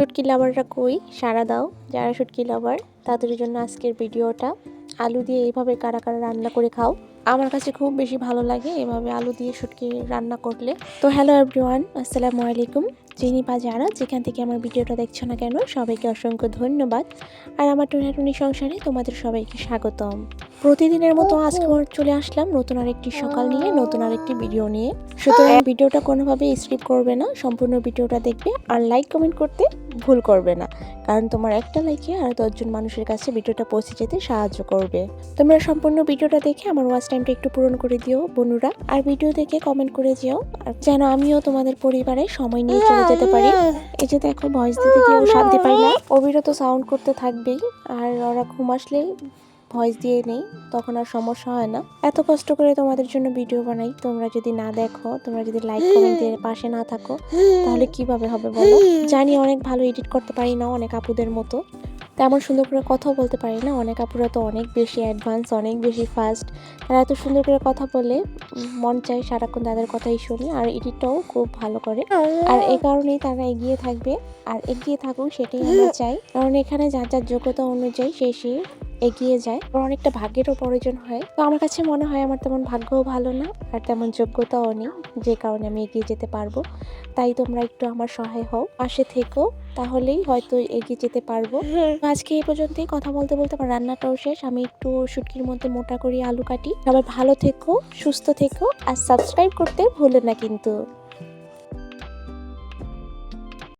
শুটকি লাভাররা কই? সারা দাও, যারা শুটকি লাভার, তাদের জন্য আজকের ভিডিওটা। আলু দিয়ে এইভাবে কারা কারা রান্না করে খাও? আমার কাছে খুব বেশি ভালো লাগে এভাবে আলু দিয়ে শুটকি রান্না করলে। তো হ্যালো এভরিওয়ান আসসালামু আলাইকুম। চিনি বা যারা, যেখান থেকে আমার ভিডিওটা দেখছ না কেন, সবাইকে অসংখ্য ধন্যবাদ। আর আমার টুনাটুনি সংসারে তোমাদের সবাইকে স্বাগতম। প্রতিদিনের মতো আজকে চলে আসলাম নতুন আরেকটি সকাল নিয়ে নতুন আরেকটি ভিডিও নিয়ে। সুতরাং ভিডিওটা কোনোভাবে স্কিপ করবে না সম্পূর্ণ ভিডিওটা দেখবে আর লাইক কমেন্ট করতে ভুল করবে না। কারণ তোমার একটা লাইকে আর দশজন মানুষের কাছে ভিডিওটা পৌঁছে যেতে সাহায্য করবে। তোমরা সম্পূর্ণ ভিডিওটা দেখে আমার ওয়াচ টাইমটা একটু পূরণ করে দিও বন্ধুরা। আর ভিডিও দেখে কমেন্ট করে যেও। আর যেন আমিও তোমাদের পরিবারে সময় নিয়ে চলে যেতে পারি। এই যে দেখো ভয়েস দিতে গিয়েও শান্তি পাই না। অবিরত সাউন্ড করতে থাকবেই। আর ওরা ঘুম আসলে ভয়েস দিয়ে নেই, তখন আর সমস্যা হয় না। এত কষ্ট করে তোমাদের জন্য ভিডিও বানাই, তোমরা যদি না দেখো, তোমরা যদি লাইক কমেন্ট দিয়ে পাশে না থাকো, তাহলে কীভাবে হবে বলো? জানি অনেক ভালো এডিট করতে পারি না অনেক আপুদের মতো। তেমন সুন্দর করে কথাও বলতে পারি না, অনেক আপুরা তো অনেক বেশি অ্যাডভান্স অনেক বেশি ফাস্ট তারা এত সুন্দর করে কথা বলে, মন চায় সারাক্ষণ তাদের কথাই শুনি, আর এডিটটাও খুব ভালো করে। আর এই কারণেই তারা এগিয়ে থাকবে, আর এগিয়ে থাকুক সেটাই আমরা চাই। কারণ এখানে যার যার যোগ্যতা অনুযায়ী সে সে এগিয়ে যায়। আমার অনেকটা ভাগ্যেরও প্রয়োজন হয়। তো আমার কাছে মনে হয় আমার তেমন ভাগ্যও ভালো না আর তেমন যোগ্যতাও নেই যে কারণে আমি এগিয়ে যেতে পারব। তাই তোমরা একটু আমার সহায় হও পাশে থেকো তাহলেই হয়তো এগিয়ে যেতে পারব। আজকে এই পর্যন্তই। কথা বলতে বলতে আমার রান্নাটাও শেষ। আমি একটু শুটকির মধ্যে মোটা করি আলু কাটি। সবাই ভালো থেকো সুস্থ থেকো আর সাবস্ক্রাইব করতে ভুলো না কিন্তু।